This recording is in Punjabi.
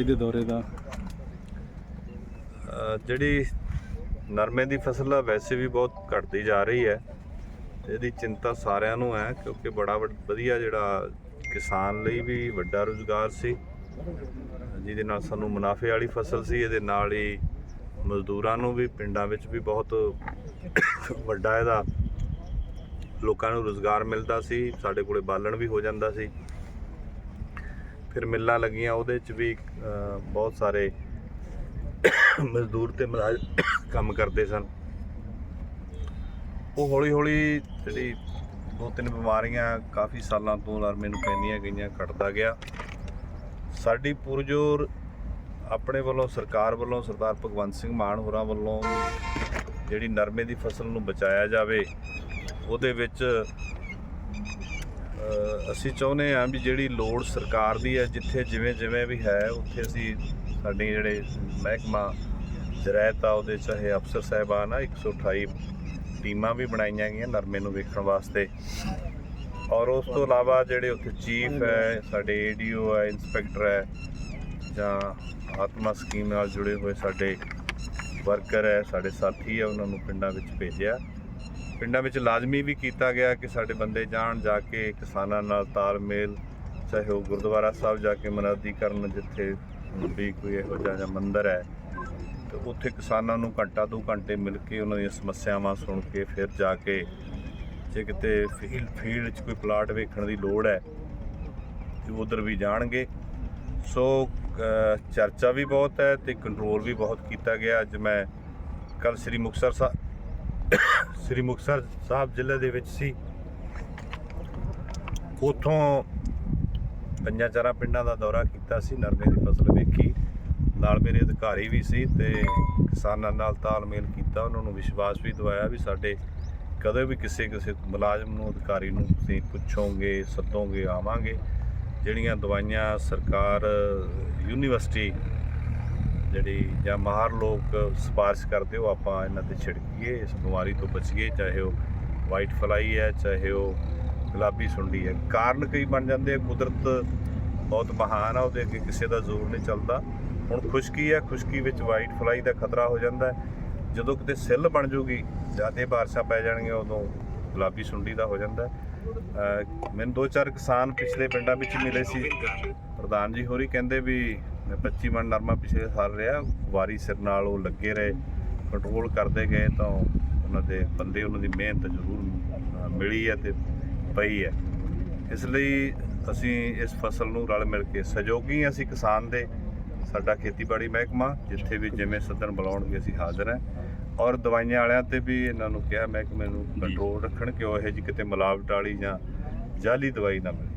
ਇਹਦੇ ਦੌਰੇ ਦਾ? ਜਿਹੜੀ ਨਰਮੇ ਦੀ ਫਸਲ ਆ, ਵੈਸੇ ਵੀ ਬਹੁਤ ਘਟਦੀ ਜਾ ਰਹੀ ਹੈ। ਇਹਦੀ ਚਿੰਤਾ ਸਾਰਿਆਂ ਨੂੰ ਹੈ, ਕਿਉਂਕਿ ਬੜਾ ਵੱਡ- ਵਧੀਆ ਜਿਹੜਾ ਕਿਸਾਨ ਲਈ ਵੀ ਵੱਡਾ ਰੁਜ਼ਗਾਰ ਸੀ। ਜਿਹਦੇ ਨਾਲ ਸਾਨੂੰ ਮੁਨਾਫੇ ਵਾਲੀ ਫਸਲ ਸੀ, ਇਹਦੇ ਨਾਲ ਹੀ ਮਜ਼ਦੂਰਾਂ ਨੂੰ ਵੀ, ਪਿੰਡਾਂ ਵਿੱਚ ਵੀ ਬਹੁਤ ਵੱਡਾ ਇਹਦਾ ਲੋਕਾਂ ਨੂੰ ਰੁਜ਼ਗਾਰ ਮਿਲਦਾ ਸੀ, ਸਾਡੇ ਕੋਲੇ ਬਾਲਣ ਵੀ ਹੋ ਜਾਂਦਾ ਸੀ। ਫਿਰ ਮਿੱਲਾਂ ਲੱਗੀਆਂ, ਉਹਦੇ 'ਚ ਵੀ ਬਹੁਤ ਸਾਰੇ ਮਜ਼ਦੂਰ ਤੇ ਮਲਾਜ ਕੰਮ ਕਰਦੇ ਸਨ। ਉਹ ਹੌਲੀ ਹੌਲੀ ਜਿਹੜੀ ਦੋ ਤਿੰਨ ਬਿਮਾਰੀਆਂ ਕਾਫੀ ਸਾਲਾਂ ਤੋਂ ਨਰਮੇ ਨੂੰ ਪੈਂਦੀਆਂ ਗਈਆਂ, ਘਟਦਾ ਗਿਆ। ਸਾਡੀ ਪੁਰਜੋਰ ਆਪਣੇ ਵੱਲੋਂ, ਸਰਕਾਰ ਵੱਲੋਂ, ਸਰਦਾਰ ਭਗਵੰਤ ਸਿੰਘ ਮਾਨ ਹੋਰਾਂ ਵੱਲੋਂ ਜਿਹੜੀ ਨਰਮੇ ਦੀ ਫਸਲ ਨੂੰ ਬਚਾਇਆ ਜਾਵੇ, ਉਹਦੇ ਵਿੱਚ ਅਸੀਂ ਚਾਹੁੰਦੇ ਹਾਂ ਵੀ ਜਿਹੜੀ ਲੋੜ ਸਰਕਾਰ ਦੀ ਹੈ, ਜਿੱਥੇ ਜਿਵੇਂ ਜਿਵੇਂ ਵੀ ਹੈ, ਉੱਥੇ ਅਸੀਂ ਸਾਡੇ ਜਿਹੜੇ ਮਹਿਕਮਾ ਜਰਾਇਤ ਆ, ਉਹਦੇ ਚਾਹੇ ਅਫਸਰ ਸਾਹਿਬਾਨ ਆ 128 ਟੀਮਾਂ ਵੀ ਬਣਾਈਆਂ ਗਈਆਂ ਨਰਮੇ ਨੂੰ ਵੇਖਣ ਵਾਸਤੇ। ਔਰ ਉਸ ਤੋਂ ਇਲਾਵਾ ਜਿਹੜੇ ਉੱਥੇ ਚੀਫ ਹੈ, ਸਾਡੇ ਏਡੀਓ ਹੈ, ਇੰਸਪੈਕਟਰ ਹੈ, ਜਾਂ ਆਤਮਾ ਸਕੀਮ ਨਾਲ ਜੁੜੇ ਹੋਏ ਸਾਡੇ ਵਰਕਰ ਹੈ, ਸਾਡੇ ਸਾਥੀ ਹੈ, ਉਹਨਾਂ ਨੂੰ ਪਿੰਡਾਂ ਵਿੱਚ ਭੇਜਿਆ। ਪਿੰਡਾਂ ਵਿੱਚ ਲਾਜ਼ਮੀ ਵੀ ਕੀਤਾ ਗਿਆ ਕਿ ਸਾਡੇ ਬੰਦੇ ਜਾਣ, ਜਾ ਕੇ ਕਿਸਾਨਾਂ ਨਾਲ ਤਾਲਮੇਲ ਚਾਹੇ ਉਹ ਗੁਰਦੁਆਰਾ ਸਾਹਿਬ ਜਾ ਕੇ ਮਨਾਦੀ ਕਰਨ ਜਿੱਥੇ ਵੀ ਕੋਈ ਇਹੋ ਜਿਹਾ ਜਾਂ ਮੰਦਿਰ ਹੈ, ਤੇ ਉੱਥੇ ਕਿਸਾਨਾਂ ਨੂੰ ਘੰਟਾ ਦੋ ਘੰਟੇ ਮਿਲ ਕੇ ਉਹਨਾਂ ਦੀਆਂ ਸਮੱਸਿਆਵਾਂ ਸੁਣ ਕੇ ਫਿਰ ਜਾ ਕੇ ਜੇ ਕਿਤੇ ਫੀਲਡ ਫੀਲਡ 'ਚ ਕੋਈ ਪਲਾਟ ਵੇਖਣ ਦੀ ਲੋੜ ਹੈ, ਤੇ ਉਧਰ ਵੀ ਜਾਣਗੇ। ਸੋ ਚਰਚਾ ਵੀ ਬਹੁਤ ਹੈ ਤੇ ਕੰਟਰੋਲ ਵੀ ਬਹੁਤ ਕੀਤਾ ਗਿਆ। ਅੱਜ ਮੈਂ ਕੱਲ ਸ੍ਰੀ ਮੁਕਤਸਰ ਸਾਹਿਬ ਸ੍ਰੀ ਮੁਕਤਸਰ ਸਾਹਿਬ ਜ਼ਿਲ੍ਹੇ ਦੇ ਵਿੱਚ ਸੀ। ਉਥੋਂ ਪੰਜਾਂ ਚਾਰਾਂ ਪਿੰਡਾਂ ਦਾ ਦੌਰਾ ਕੀਤਾ ਸੀ, ਨਰਮੇ ਦੀ ਫਸਲ ਵੇਖੀ। ਨਾਲ ਮੇਰੇ ਅਧਿਕਾਰੀ ਵੀ ਸੀ ਤੇ ਕਿਸਾਨਾਂ ਨਾਲ ਤਾਲਮੇਲ ਕੀਤਾ, ਉਹਨਾਂ ਨੂੰ ਵਿਸ਼ਵਾਸ ਵੀ ਦਵਾਇਆ ਵੀ ਸਾਡੇ ਕਦੇ ਵੀ ਕਿਸੇ ਕਿਸੇ ਮੁਲਾਜ਼ਮ ਨੂੰ, ਅਧਿਕਾਰੀ ਨੂੰ ਤੁਸੀਂ ਪੁੱਛੋਗੇ, ਸੱਦੋਗੇ, ਆਵਾਂਗੇ। ਜਿਹੜੀਆਂ ਦਵਾਈਆਂ ਸਰਕਾਰ, ਯੂਨੀਵਰਸਿਟੀ ਜਿਹੜੀ ਜਾਂ ਮਾਹਰ ਲੋਕ ਸਿਫਾਰਿਸ਼ ਕਰਦੇ ਉਹ ਆਪਾਂ ਇਹਨਾਂ ਤੇ ਛਿੜਕੀਏ, ਇਸ ਬਿਮਾਰੀ ਤੋਂ ਬਚੀਏ, ਚਾਹੇ ਉਹ ਵਾਈਟ ਫਲਾਈ ਹੈ, ਚਾਹੇ ਉਹ ਗੁਲਾਬੀ ਸੁੰਡੀ ਹੈ। ਕਾਰਨ ਕਈ ਬਣ ਜਾਂਦੇ ਆ, ਕੁਦਰਤ ਬਹੁਤ ਮਹਾਨ ਆ, ਉਹਦੇ ਅੱਗੇ ਕਿਸੇ ਦਾ ਜ਼ੋਰ ਨਹੀਂ ਚੱਲਦਾ। ਹੁਣ ਖੁਸ਼ਕੀ ਹੈ, ਖੁਸ਼ਕੀ ਵਿੱਚ ਵਾਈਟ ਫਲਾਈ ਦਾ ਖਤਰਾ ਹੋ ਜਾਂਦਾ ਹੈ। ਜਦੋਂ ਕਿਤੇ ਸਿੱਲ ਬਣ ਜੂਗੀ, ਜ਼ਿਆਦਾ ਬਾਰਿਸ਼ਾਂ ਪੈ ਜਾਣਗੀਆਂ, ਉਦੋਂ ਗੁਲਾਬੀ ਸੁੰਡੀ ਦਾ ਹੋ ਜਾਂਦਾ ਮੈਨੂੰ ਦੋ ਚਾਰ ਕਿਸਾਨ ਪਿਛਲੇ ਪਿੰਡਾਂ ਵਿੱਚ ਮਿਲੇ ਸੀ। ਪ੍ਰਧਾਨ ਜੀ ਹੋਰੀ ਕਹਿੰਦੇ ਵੀ 25 ਮਣ ਨਰਮਾ ਪਿਛਲੇ ਸਾਲ ਰਿਹਾ ਵਾਰੀ ਸਿਰ ਨਾਲ ਉਹ ਲੱਗੇ ਰਹੇ ਕੰਟਰੋਲ ਕਰਦੇ ਗਏ ਤਾਂ ਉਹਨਾਂ ਦੇ ਬੰਦੇ ਉਹਨਾਂ ਦੀ ਮਿਹਨਤ ਜ਼ਰੂਰ ਮਿਲੀ ਹੈ ਤੇ ਪਈ ਹੈ। ਇਸ ਲਈ ਅਸੀਂ ਇਸ ਫਸਲ ਨੂੰ ਰਲ ਮਿਲ ਕੇ ਸਹਿਯੋਗੀ ਅਸੀਂ ਕਿਸਾਨ ਦੇ ਸਾਡਾ ਖੇਤੀਬਾੜੀ ਮਹਿਕਮਾ ਜਿੱਥੇ ਵੀ ਜਿਵੇਂ ਸੱਦਣ ਬੁਲਾਉਣਗੇ ਅਸੀਂ ਹਾਜ਼ਰ ਹਾਂ। ਔਰ ਦਵਾਈਆਂ ਵਾਲਿਆਂ ਤੇ ਵੀ ਇਹਨਾਂ ਨੂੰ ਕਿਹਾ ਮਹਿਕਮੇ ਨੂੰ ਕੰਟਰੋਲ ਰੱਖਣ ਕਿ ਉਹ ਇਹੋ ਜਿਹੀ ਕਿਤੇ ਮਿਲਾਵਟ ਵਾਲੀ ਜਾਂ ਜਾਲੀ ਦਵਾਈ ਨਾ ਮਿਲੇ।